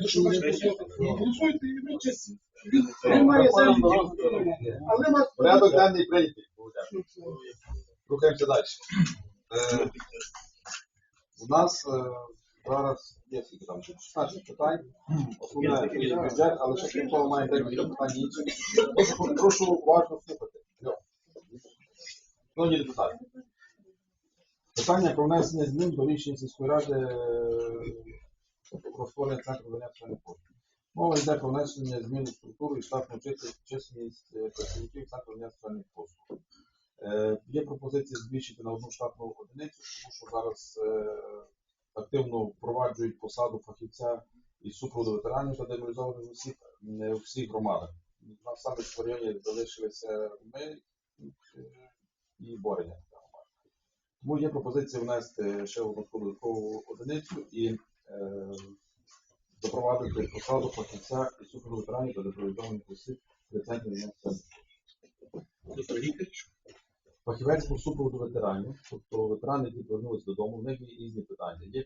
голосуєте, що. І. Він має. Але нас Порядок денний прийнятий. Рухаємося далі. Е, У нас е, зараз є скільки там 16 питань. Основне бюджет, але ще крім того має декілька питань інших. Прошу, прошу уважно слухати. Шановні депутати. Питання про внесення змін до рішення сільської ради е, про створення центру надання соціальних послуг. Мова йде про внесення змін у структуру і штатну чисел- чисельність е, працівників центру соціальних послуг. Е, Є пропозиція збільшити на одну штатну одиницю, тому що зараз е, активно впроваджують посаду фахівця із супроводу ветеранів та демобілізованих осіб не у всіх громадах. У нас саме в районі залишилися ми е, і борення. Тому є пропозиція внести ще одну додаткову одиницю і е, запровадити посаду фахівця і суперветеранів ветеранів та демобілізованих осіб соціальних Фахівець по супроводу ветеранів, тобто ветерани, які повернулися додому, в них є різні питання. Є